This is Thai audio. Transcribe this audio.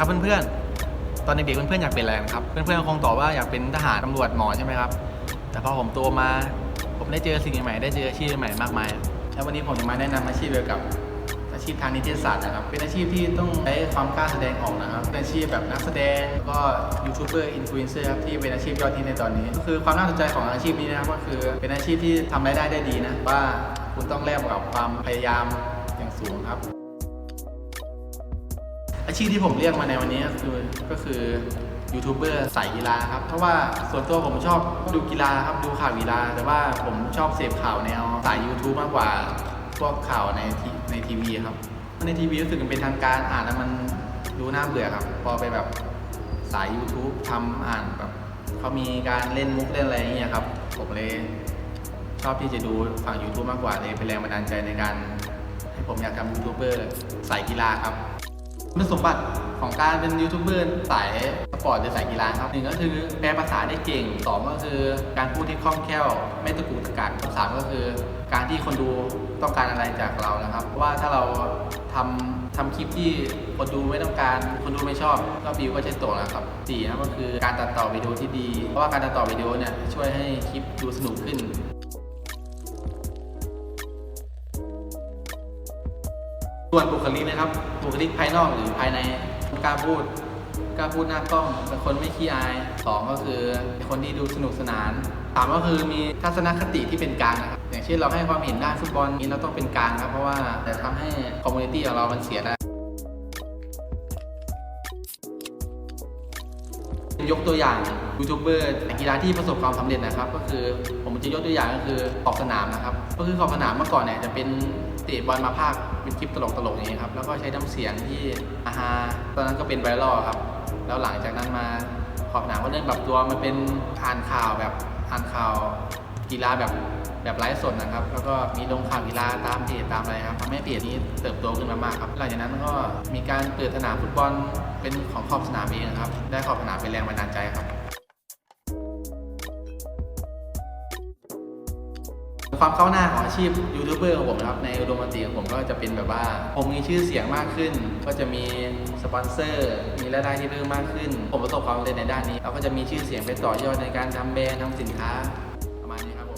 ครับเพื่อนๆ ตอนเด็กๆเพื่อนๆอยากเป็นอะไรกันครับ เพื่อนๆคงตอบว่าอยากเป็นทหารตำรวจหมอใช่ไหมครับ แต่พอผมโตมา ผมได้เจอสิ่งใหม่ๆได้เจออาชีพใหม่ๆมากมาย แล้ววันนี้ผมจะมาแนะนำอาชีพเกี่ยวกับอาชีพทางนิเทศศาสตร์นะครับ เป็นอาชีพที่ต้องใช้ความกล้าแสดงออกนะครับ เป็นอาชีพแบบนักแสดงแล้วก็ยูทูบเบอร์อินฟลูเอนเซอร์ครับที่เป็นอาชีพยอดฮิตในตอนนี้ ก็คือความน่าสนใจของอาชีพนี้นะครับก็คือเป็นอาชีพที่ทำรายได้ได้ดีนะว่าคุณต้องแลกกับความพยายามอย่างสูงครับ อาชีพที่ผมเรียกมาในวันนี้ก็คือก็คือยูทูบเบอร์สายกีฬาครับ เพราะว่าส่วนตัวผมชอบดูกีฬาครับ ดูข่าวกีฬา แต่ว่าผมชอบเสพข่าวแนวสาย YouTube มากกว่าพวกข่าวในในทีวีครับในทีวีรู้สึกมันเป็นทางการอ่านแล้วมันดูน่าเบื่อครับ พอไปแบบสาย YouTube ทำอ่านแบบเขามีการเล่นมุกเล่นอะไรอย่างเงี้ยครับ ผมเลยชอบที่จะดูฝั่ง YouTube มากกว่าเลยเป็นแรงบันดาลใจในการ ให้ผมอยากทำยูทูบเบอร์สายกีฬาครับ คุณสมบัติของการเป็นยูทูบเบอร์สายสปอร์ตหรือสายกีฬาครับหนึ่งก็คือแปลภาษาได้เก่งสองก็คือการพูดที่คล่องแคล่ว ไม่ตะกุกตะกักสามก็คือการที่คนดูต้องการอะไรจากเรานะครับเพราะว่าถ้าเราทำทำคลิปที่คนดูไม่ต้องการ คนดูไม่ชอบก็วิวก็จะตกแล้วครับสี่นะก็คือการตัดต่อวิดีโอที่ดี เพราะว่าการตัดต่อวิดีโอเนี่ยช่วยให้คลิปดูสนุกขึ้น ส่วนบุคลิกนะครับ บุคลิกภายนอกหรือภายในกล้าพูดกล้าพูดหน้ากล้องเป็นคนไม่ขี้อายสองก็คือเป็นคนที่ดูสนุกสนานสามก็คือมีทัศนคติที่เป็นกลางนะครับอย่างเช่นเราให้ความเห็นด้านฟุตบอลนี้เราต้องเป็นกลางครับเพราะว่าจะทำให้คอมมูนิตี้ของเรามันเสียได้ ยกตัวอย่างยูทูบเบอร์กีฬาที่ประสบความสำเร็จนะครับ ก็คือผมจะยกตัวอย่างก็คือขอบสนามนะครับ ก็คือขอบสนามเมื่อก่อนเนี่ยจะเป็นเตะบอลมาภาคเป็นคลิปตลกๆอย่างนี้ยครับแล้วก็ใช้น้าเสียงที่อาฮาตอนนั้นก็เป็นไวรัลครับ แล้วหลังจากนั้นมาขอบสนามก็เริ่มปรับตัวมาเป็นอ่านข่าวแบบอ่านข่าว กีฬาแบบแบบไลฟ์สดนะครับ แล้วก็มีลงข่าวกีฬาตามเพจตามอะไรครับทำให้เพจนี้เติบโตขึ้นมามากครับหลังจากนั้นก็มีการเปิดสนามฟุตบอลเป็นของขอบสนามเองครับ ได้ขอบสนามเป็นแรงบันดาลใจครับ ความก้าวหน้าของอาชีพยูทูบเบอร์ของผมนะครับในอุดมคติของผมก็จะเป็นแบบว่า ผมมีชื่อเสียงมากขึ้น ก็จะมีสปอนเซอร์ มีรายได้ที่เพิ่มมากขึ้น ผมประสบความสำเร็จในด้านนี้เราก็จะมีชื่อเสียงไปต่อยอดในการทำแบรนด์ทำสินค้า มาณนี้ครับ